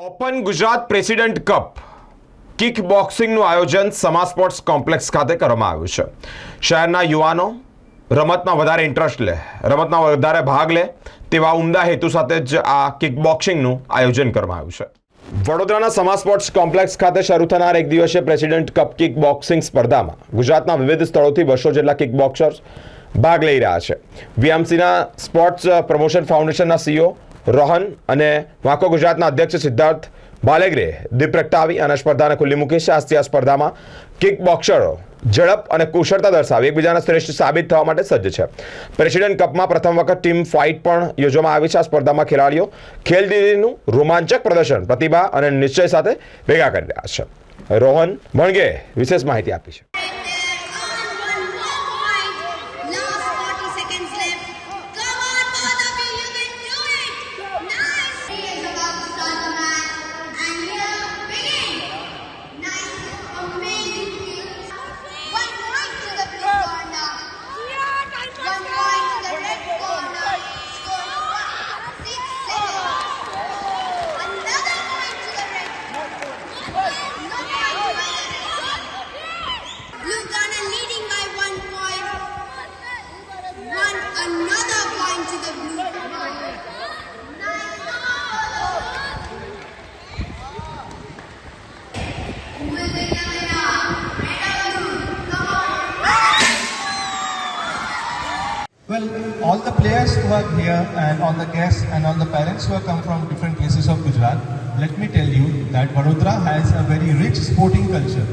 Open Gujarat president cup kick બોક્સિંગનું આયોજન Sama sports complex ખાતે કરવામાં આવ્યું છે. શહેરના યુવાનો રમતમાં વધારે ઇન્ટરેસ્ટ લે, રમતમાં વધારે ભાગ લે તેવા ઉમદા હેતુ સાથે જ આ કિક બોક્સિંગનું આયોજન કરવામાં આવ્યું છે. વડોદરાના સમા સ્પોર્ટ્સ કોમ્પ્લેક્સ ખાતે શરૂ થનાર એક દિવસીય પ્રેસિડેન્ટ કપ કિક બોક્સિંગ સ્પર્ધામાં ગુજરાતના વિવિધ સ્થળોથી બસો જેટલા કિક બોક્સર્સ ભાગ લઈ રહ્યા છે. વીએમસીના સ્પોર્ટ્સ પ્રમોશન ફાઉન્ડેશનના સીઓ રોહન અને વાંકો ગુજરાતના અધ્યક્ષ સિદ્ધાર્થ બાલેગરે દીપ પ્રગટાવી અને સ્પર્ધાને ખુલ્લી મૂકી શાસ્ત્રીય સ્પર્ધામાં કિક બોક્સરો ઝડપ અને કુશળતા દર્શાવી એકબીજાના શ્રેષ્ઠ સાબિત થવા માટે સજ્જ છે. પ્રેસિડેન્ટ કપમાં પ્રથમ વખત ટીમ ફાઇટ પણ યોજવામાં આવી છે. આ સ્પર્ધામાં ખેલાડીઓ ખેલદીદીનું રોમાંચક પ્રદર્શન, પ્રતિભા અને નિશ્ચય સાથે ભેગા કરી રહ્યા છે. રોહન ભણગે વિશેષ માહિતી આપી છે. Well, all the players who are here and all the guests and all the parents who have come from different places of Gujarat, let me tell you that Vadodara has a very rich sporting culture.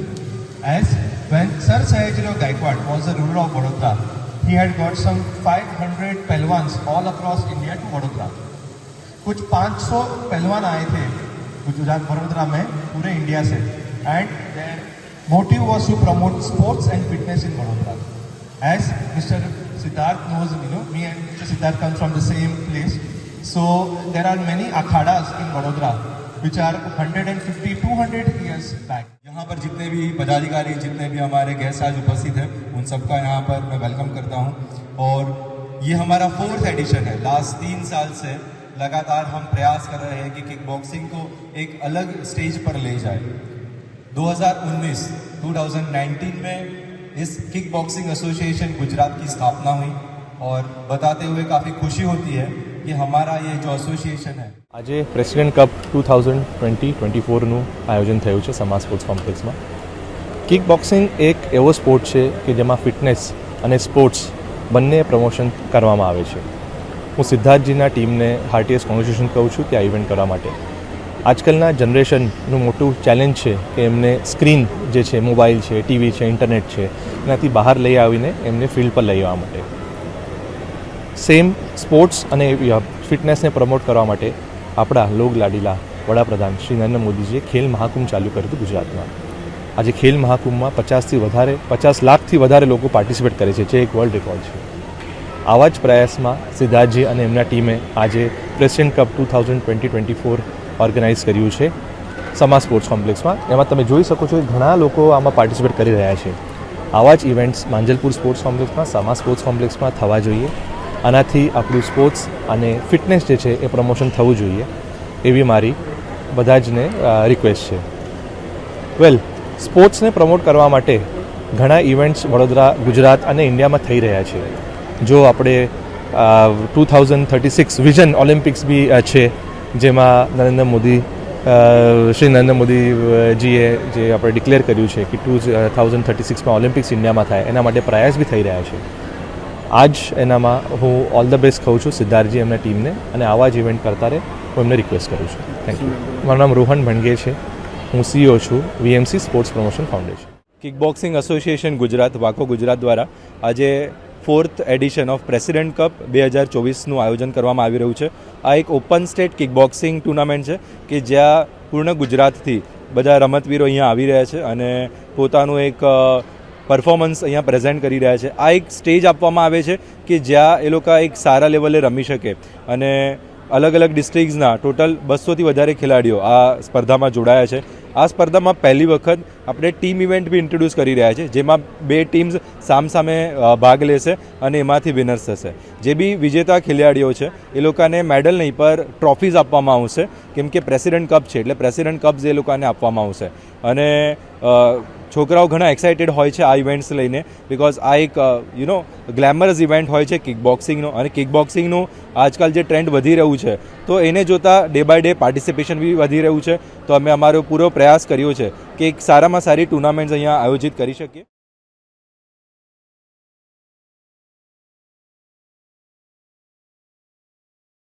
As when Sir Sayajiro Gaikwad was the ruler of Vadodara, he had got some 500 pelwans all across India to Vadodara. कुछ 500 पहलवान आए थे गुजरात वडोदरा में पूरे India से and their motive was to promote sports and fitness in Vadodara. As Mr. Siddharth knows, you know, me and Mr. Siddharth come from the same place. So there are many akhadas in Vadodara which are 150, 200 years back. यहाँ पर जितने भी पदाधिकारी जितने भी हमारे guest आज उपस्थित हैं उन सबका यहाँ पर मैं वेलकम करता हूँ और ये हमारा फोर्थ एडिशन है लास्ट तीन साल से लगातार हम प्रयास कर रहे हैं कि किक बॉक्सिंग को एक अलग स्टेज पर ले जाए 2019 2019 में इस किक बॉक्सिंग एसोसिएशन गुजरात की स्थापना हुई और बताते हुए काफ़ी खुशी होती है कि हमारा ये जो एसोसिएशन है આજે president cup two thousand twenty twenty ફોરનું આયોજન થયું છે સમા સ્પોર્ટ્સ કોમ્પ્લેક્સમાં કિક બોક્સિંગ એક એવો સ્પોર્ટ છે કે જેમાં ફિટનેસ અને સ્પોર્ટ્સ બંને પ્રમોશન કરવામાં આવે છે હું સિદ્ધાર્થજીના ટીમને હાર્ટીએસ કોંગ્રેચ્યુલેશન કહું છું કે આ ઇવેન્ટ કરવા માટે આજકાલના જનરેશનનું મોટું ચેલેન્જ છે કે એમને સ્ક્રીન જે છે મોબાઈલ છે ટીવી છે ઇન્ટરનેટ છે, એનાથી બહાર લઈ આવીને એમને ફિલ્ડ પર લઈ આવવા માટે. સેમ સ્પોર્ટ્સ અને ફિટનેસને પ્રમોટ કરવા માટે આપણા લોક લાડીલા વડાપ્રધાન શ્રી નરેન્દ્ર મોદીજીએ ખેલ મહાકુંભ ચાલુ કર્યું હતું ગુજરાતમાં. આજે ખેલ મહાકુંભમાં પચાસથી વધારે, પચાસ લાખથી વધારે લોકો પાર્ટિસિપેટ કરે છે, જે એક વર્લ્ડ રેકોર્ડ છે. આવા જ પ્રયાસમાં સિદ્ધાર્થજી અને એમના ટીમે આજે president cup two thousand twenty twenty four organise કર્યું છે સમા સ્પોર્ટ્સ કોમ્પ્લેક્સમાં. એમાં તમે જોઈ શકો છો કે ઘણા લોકો આમાં પાર્ટિસિપેટ કરી રહ્યા છે. આવા જ ઇવેન્ટ્સ માંજલપુર સ્પોર્ટ્સ કોમ્પ્લેક્સમાં, સમા સ્પોર્ટ્સ કોમ્પ્લેક્સમાં થવા જોઈએ. આનાથી આપણું સ્પોર્ટ્સ અને ફિટનેસ જે છે એ પ્રમોશન થવું જોઈએ. એવી મારી બધા જને રિક્વેસ્ટ છે. વેલ સ્પોર્ટ્સને પ્રમોટ કરવા માટે ઘણા ઇવેન્ટ્સ વડોદરા, ગુજરાત અને ઇન્ડિયામાં થઈ રહ્યા છે. જો આપણે two thousand thirty six vision olympics બી છે જેમાં નરેન્દ્ર મોદી શ્રી નરેન્દ્ર મોદીજીએ જે આપણે ડિક્લેર કર્યું છે કે ટુ થાઉઝન્ડ થર્ટી સિક્સમાં ઓલિમ્પિક્સ ઇન્ડિયામાં થાય, એના માટે પ્રયાસ બી થઈ રહ્યા છે. આજ એનામાં હું ઓલ ધ બેસ્ટ કહું છું સિદ્ધાર્થજી એમના ટીમને અને આવા જ ઇવેન્ટ કરતા રહે, હું એમને રિક્વેસ્ટ કરું છું. થેન્ક યુ મારું નામ રોહન ભણગે છે. હું સીઈઓ છું VMC sports promotion foundation kick boxing association Gujarat, વાકો Gujarat દ્વારા આજે fourth edition of president cup બે હજાર ચોવીસનું આયોજન કરવામાં આવી રહ્યું છે. આ એક open state kick boxing tournament છે કે જ્યાં પૂર્ણ ગુજરાતથી બધા રમતવીરો અહીંયા આવી રહ્યા છે અને પોતાનું એક પરફોર્મન્સ અહીંયા પ્રેઝન્ટ કરી રહ્યા છે. આ એક સ્ટેજ આપવામાં આવે છે કે જ્યાં એ લોકો એક સારા લેવલે રમી શકે અને અલગ અલગ ડિસ્ટ્રિક્ટ્સના ટોટલ બસોથી વધારે ખેલાડીઓ આ સ્પર્ધામાં જોડાયા છે. આ સ્પર્ધામાં પહેલી વખત આપણે ટીમ ઇવેન્ટ બી ઇન્ટ્રોડ્યુસ કરી રહ્યા છે, જેમાં બે ટીમ્સ સામસામે ભાગ લેશે અને એમાંથી વિનર્સ થશે. જે બી વિજેતા ખેલાડીઓ છે, એ લોકોને મેડલ નહીં, પર ટ્રોફીઝ આપવામાં આવશે, કેમ કે પ્રેસિડેન્ટ કપ છે, એટલે પ્રેસિડેન્ટ કપ એ લોકોને આપવામાં આવશે. અને છોકરાઓ ઘણા એક્સાઇટેડ હોય છે આ ઇવેન્ટ્સ લઈને બિકોઝ આ એક યુ નો ગ્લેમરસ ઇવેન્ટ હોય છે કિક બોક્સિંગનો અને કિક બોક્સિંગનું આજકાલ જે ટ્રેન્ડ વધી રહ્યું છે, તો એને જોતાં ડે બાય ડે પાર્ટિસિપેશન બી વધી રહ્યું છે. તો અમે અમારો પૂરો પ્રયાસ કર્યો છે કે એક સારામાં સારી ટુર્નામેન્ટ્સ અહીંયા આયોજિત કરી શકીએ?